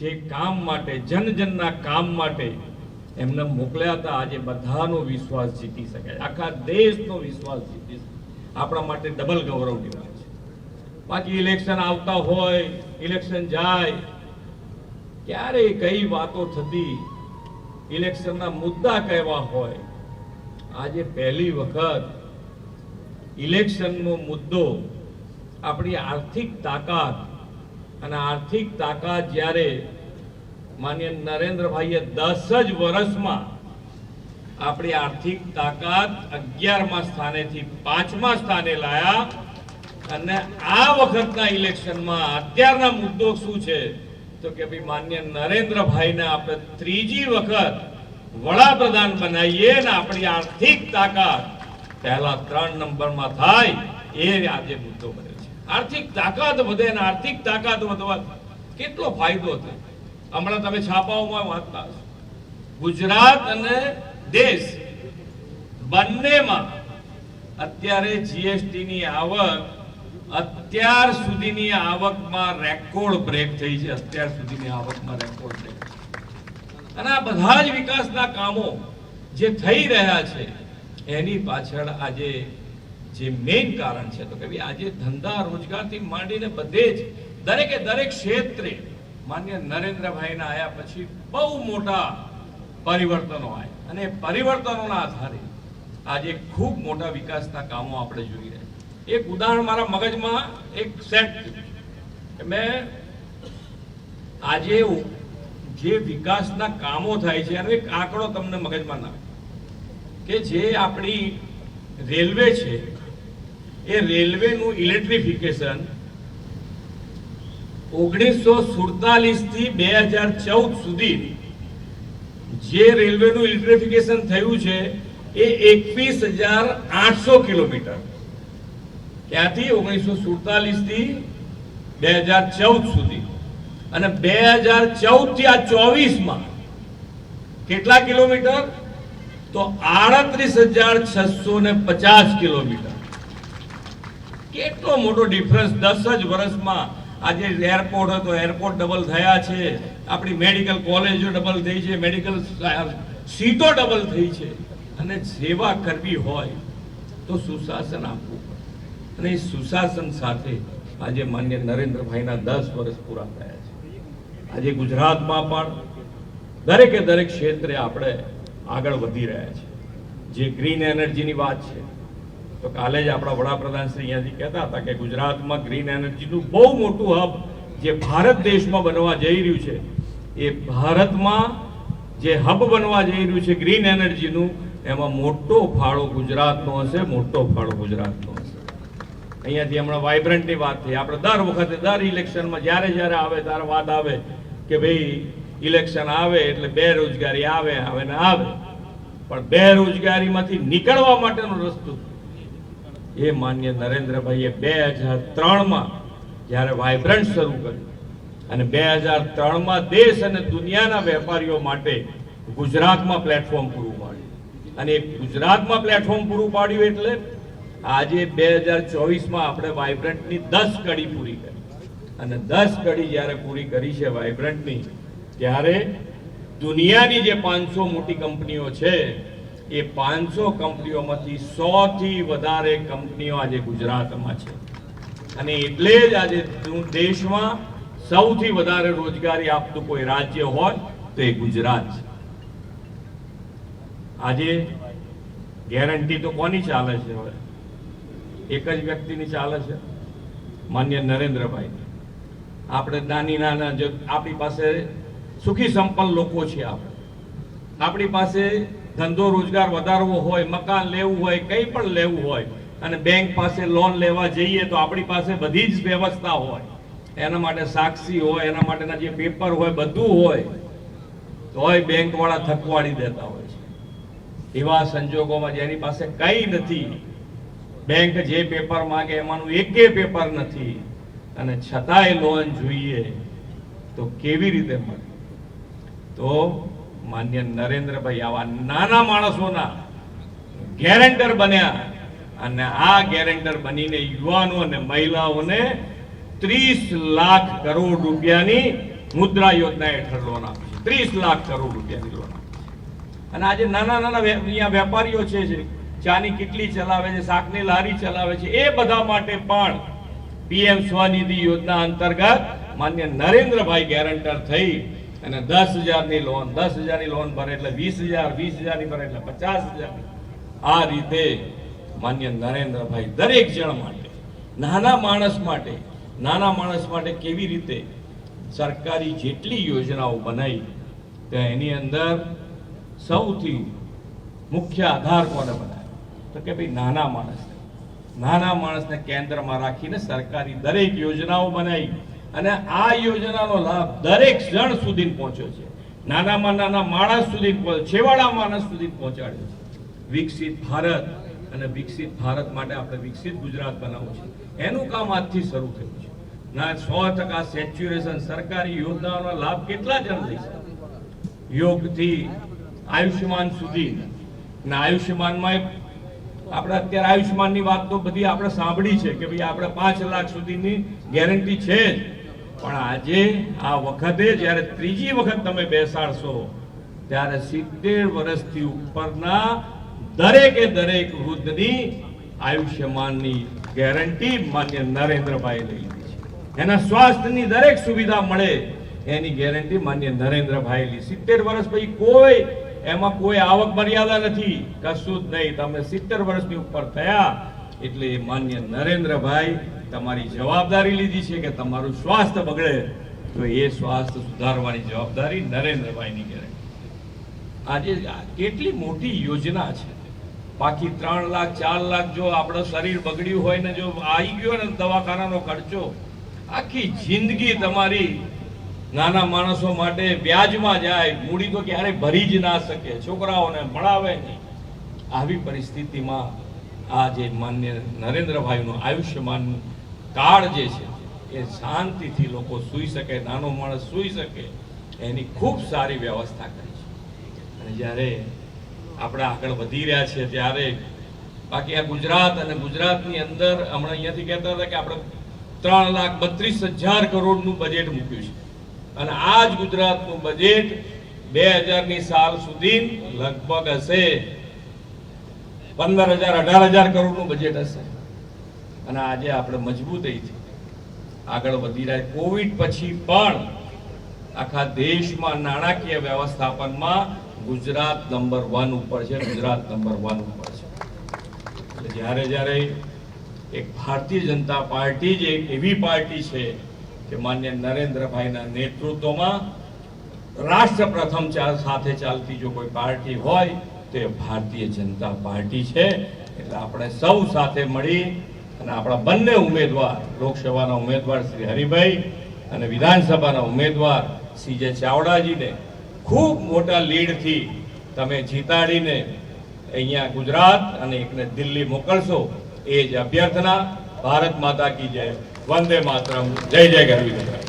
જે કામ માટે જન જનના કામ માટે એમને મોકલ્યા હતા. આજે બધાનો વિશ્વાસ જીતી શકાય આખા દેશનો વિશ્વાસ જીતી આપણા માટે ડબલ ગૌરવની વાત છે. બાકી ઇલેક્શન આવતા હોય ઇલેક્શન જાય ક્યારે કઈ વાતો થતી ઇલેક્શનના મુદ્દા કહેવા હોય, આજે પહેલી વખત ઇલેક્શનનો મુદ્દો આપણી આર્થિક તાકાત અને આર્થિક તાકાત જ્યારે માન્ય નરેન્દ્રભાઈએ દસ જ વર્ષમાં આપણી આર્થિક તાકાત અગિયારમા સ્થાનેથી પાંચમા સ્થાને લાયા અને આ વખતના ઇલેક્શનમાં અત્યારના મુદ્દો શું છે? તો કે ભાઈ માન્ય નરેન્દ્રભાઈને આપણે ત્રીજી વખત વડાપ્રધાન બનાવીએ ને આપણી આર્થિક તાકાત પહેલા ત્રણ નંબરમાં થાય એ આજે મુદ્દો બને આર્થિક તાકાત વધે ને આર્થિક તાકાત વધવા કેટલો ફાયદો થાય? હમણાં તમે છાપાઓમાં વાંચતા હશો ગુજરાત અને દેશ બંનેમાં અત્યારે જીએસટી ની આવક અત્યાર સુધીની આવકમાં રેકોર્ડ બ્રેક થઈ છે. અત્યાર સુધીની આવકમાં રેકોર્ડ બ્રેક અને આ બધા જ વિકાસના કામો જે થઈ રહ્યા છે, એની પાછળ આજે જે મેઇન કારણ છે. તો કે ભાઈ, આજે ધંધા રોજગારથી માંડીને બધે જ દરેકે દરેક ક્ષેત્રે માન્ય નરેન્દ્રભાઈના આયા પછી બહુ મોટા પરિવર્તનો આવ્યા અને પરિવર્તનોના આધારે આજે ખૂબ મોટા વિકાસના કામો આપણે જોઈ રહ્યા એક ઉદાહરણ મારા મગજમાં એક સેટ મેં આજે જે વિકાસના કામો થાય છે, એનો એક આંકડો તમને મગજમાં ના કે જે આપણી રેલવે છે એ રેલવેનું ઇલેક્ટ્રિફિકેશન ઓગણીસો સુડતાલીસથી બે હજાર ચૌદ સુધી જે રેલવેનું ઇલેક્ટ્રિફિકેશન થયું છે એ એકવીસ હજાર આઠસો કિલોમીટર. ક્યાંથી? ઓગણીસો સુડતાલીસથી બે હજાર ચૌદ સુધી. અને બે હજાર ચૌદથી આ ચોવીસમાં કેટલા કિલોમીટર? તો આડત્રીસ હજાર છસો ને પચાસ કિલોમીટર. કેટલો મોટો ડિફરન્સ દસ જ વર્ષમાં આજે એરપોર્ટ હતો એરપોર્ટ ડબલ થયા છે. આપણી મેડિકલ કોલેજો ડબલ થઈ છે મેડિકલ સીટો ડબલ થઈ છે. અને સેવા કરવી હોય તો સુશાસન આપવું અને એ સુશાસન સાથે આજે માન્ય નરેન્દ્રભાઈના દસ વર્ષ પૂરા થયા છે. આજે ગુજરાતમાં પણ દરેકે દરેક ક્ષેત્રે આપણે આગળ વધી રહ્યા છે જે ગ્રીન એનર્જીની વાત છે તો કાલે જ આપણા વડાપ્રધાન શ્રી અહીંયાથી કહેતા હતા કે ગુજરાતમાં ગ્રીન એનર્જીનું બહુ મોટું હબ જે ભારત દેશમાં બનવા જઈ રહ્યું છે, એ ભારતમાં જે હબ બનવા જઈ રહ્યું છે ગ્રીન એનર્જીનું, એમાં મોટો ફાળો ગુજરાતનો હશે, મોટો ફાળો ગુજરાતનો હશે. અહીંયાથી હમણાં વાઇબ્રન્ટની વાત થઈ. આપણે દર વખતે, દર ઇલેક્શનમાં જ્યારે જ્યારે આવે, ત્યારે વાત આવે કે ભાઈ ઇલેક્શન આવે એટલે બેરોજગારી આવે આવે ને આવે. પણ બેરોજગારીમાંથી નીકળવા માટેનો રસ્તો એ માન્ય નરેન્દ્રભાઈએ બે હજાર ત્રણમાં જ્યારે વાઇબ્રન્ટ શરૂ કર્યું. અને બે હજાર ત્રણમાં દેશ અને દુનિયાના વેપારીઓ માટે ગુજરાતમાં પ્લેટફોર્મ પૂરું પાડ્યું. અને એ ગુજરાતમાં પ્લેટફોર્મ પૂરું પાડ્યું એટલે આજે બે હજાર ચોવીસમાં આપણે વાઇબ્રન્ટની દસ કડી પૂરી કરી. અને દસ કડી જ્યારે પૂરી કરી છે વાઇબ્રન્ટની ત્યારે દુનિયાની જે પાંચસો મોટી કંપનીઓ છે એ પાંચસો કંપનીઓમાંથી સો થી વધારે કંપનીઓ આજે ગુજરાતમાં છે. અને એટલે જ આજે દેશમાં સૌથી વધારે રોજગારી આપતું કોઈ રાજ્ય હોય તો એ ગુજરાત છે. આજે ગેરંટી તો કોની ચાલે છે હવે? એક જ વ્યક્તિની ચાલે છે? માન્ય નરેન્દ્રભાઈ. આપણે નાની નાના આપણી પાસે સુખી સંપન્ન લોકો છે આપણે. આપણી પાસે ધંધો રોજગાર વધારવો હોય, મકાન લેવું હોય, કંઈ પણ લેવું હોય, અને બેંક પાસે લોન લેવા જઈએ તો આપણી પાસે બધી જ વ્યવસ્થા હોય. એના માટે સાક્ષી હોય, એના માટેના જે પેપર હોય, બધું હોય, તોય બેંકવાળા થકવાડી દેતા હોય છે. એવા સંજોગોમાં જેની પાસે કંઈ નથી. બેંક જે પેપર માંગે એમાંનું એકે પેપર નથી. અને છતાંય લોન જોઈએ તો કેવી રીતે મળે? તો માન્ય નરેન્દ્રભાઈ આવા નાના માણસોના ગેરેન્ટર બન્યા અને આ ગેરેન્ટર બનીને યુવાનો અને મહિલાઓને ત્રીસ લાખ કરોડ રૂપિયાની મુદ્રા યોજના હેઠળ લોન આપે ત્રીસ લાખ કરોડ રૂપિયાની લોન અને આજે નાના નાના અહીંયા વેપારીઓ છે ચાની કેટલી ચલાવે છે, શાકની લારી ચલાવે છે, એ બધા માટે પણ પીએમ સ્વનિધિ યોજના અંતર્ગત માન્ય નરેન્દ્રભાઈ ગેરંટર થઈ અને દસ હજારની લોન દસ હજારની લોન ભરે એટલે વીસ હજાર, વીસ હજારની ભરે એટલે પચાસ હજારની આ રીતે માન્ય નરેન્દ્રભાઈ દરેક જણ માટે, નાના માણસ માટે, નાના માણસ માટે કેવી રીતે સરકારી જેટલી યોજનાઓ બનાવી, તો એની અંદર સૌથી મુખ્ય આધાર કોને બનાવ્યો? તો કે ભાઈ નાના માણસને. નાના માણસને કેન્દ્રમાં રાખીને સરકારી દરેક યોજનાઓ બનાવી. અને આ યોજનાનો લાભ દરેક જણ સુધી પહોંચ્યો છે. નાનામાં નાના માણસ સુધી છેવાડા માણસ સુધી પહોંચાડ્યો છે. વિકસિત ભારત અને વિકસિત ભારત માટે આપણે વિકસિત ગુજરાત બનાવવું છે. એનું કામ આજથી શરૂ થયું છે. ના, સો ટકા સેચ્યુરેશન સરકારી યોજનાઓનો લાભ કેટલા જણ લઈ શકે? યોગથી આયુષ્યમાન સુધી. ને આયુષ્યમાનમાં આપણે અત્યારે આયુષ્યમાનની વાત તો બધી આપણે સાંભળી છે કે ભાઈ આપણે પાંચ લાખ સુધીની ગેરંટી છે જ. પણ આજે આ વખતે જ્યારે ત્રીજી વખત તમે બેસાડશો, ત્યારે સિત્તેર વર્ષથી ઉપરના દરેકે દરેક વૃદ્ધની આયુષ્યમાનની ગેરંટી માન્ય નરેન્દ્રભાઈ લઈ લીધી છે. એના સ્વાસ્થ્યની દરેક સુવિધા મળે, એની ગેરંટી માન્ય નરેન્દ્રભાઈ લી સિત્તેર વર્ષ પછી કોઈ, એમાં કોઈ આવક મર્યાદા નથી. કશું જ નહીં. તમે સિત્તેર વર્ષની ઉપર થયા, એટલે માન્ય નરેન્દ્રભાઈ તમારી જવાબદારી લીધી છે કે તમારું સ્વાસ્થ્ય બગડે, તો એ સ્વાસ્થ્ય સુધારવાની જવાબદારી નરેન્દ્રભાઈની ગેરંટી આજે કેટલી મોટી યોજના છે. બાકી ત્રણ લાખ, ચાર લાખ જો આપણું શરીર બગડ્યું હોય ને જો આવી ગયો ને દવાખાનાનો ખર્ચો, આખી જિંદગી તમારી નાના માણસો માટે વ્યાજમાં જાય, મૂડી તો ક્યારે ભરી જ ના શકે, છોકરાઓને ભણાવે નહીં. આવી પરિસ્થિતિમાં આ જે માન્ય નરેન્દ્રભાઈનું આયુષ્યમાન કાર્ડ જે છે, એ શાંતિથી લોકો સૂઈ શકે, નાનો માણસ સૂઈ શકે, એની ખૂબ સારી વ્યવસ્થા કરી છે. અને જ્યારે આપણે આગળ વધી રહ્યા છીએ, ત્યારે બાકી આ ગુજરાત અને ગુજરાતની અંદર હમણાં અહીંયાથી કહેતા હતા કે આપણે ત્રણ લાખ બત્રીસ હજાર કરોડનું બજેટ મૂક્યું છે. અને આ જ ગુજરાતનું બજેટ બે હજારની સાલ સુધી લગભગ હશે. પંદર હજાર, અઢાર હજાર કરોડનું બજેટ હશે. અને આજે આપણે મજબૂતીથી આગળ વધી રહ્યા કોવિડ પછી પણ આખા દેશમાં નાણાકીય વ્યવસ્થાપનમાં ગુજરાત નંબર વન ઉપર છે, ગુજરાત નંબર વન ઉપર છે. એટલે જ્યારે જ્યારે એક ભારતીય જનતા પાર્ટી જ એક એવી પાર્ટી છે કે માન્ય નરેન્દ્રભાઈના નેતૃત્વમાં રાષ્ટ્ર પ્રથમ સાથે ચાલતી જો કોઈ પાર્ટી હોય તો ભારતીય જનતા પાર્ટી છે. એટલે આપણે સૌ સાથે મળી અને આપણા બંને ઉમેદવાર, લોકસભાના ઉમેદવાર શ્રી હરિભાઈ અને વિધાનસભાના ઉમેદવાર સી જે ચાવડાજીને ખૂબ મોટા લીડથી તમે જીતાડીને અહીંયા ગુજરાત અને એકને દિલ્હી મોકલશો એ જ અભ્યર્થના. ભારત માતા કી જય. વંદે માતરમ. જય જય ગરવી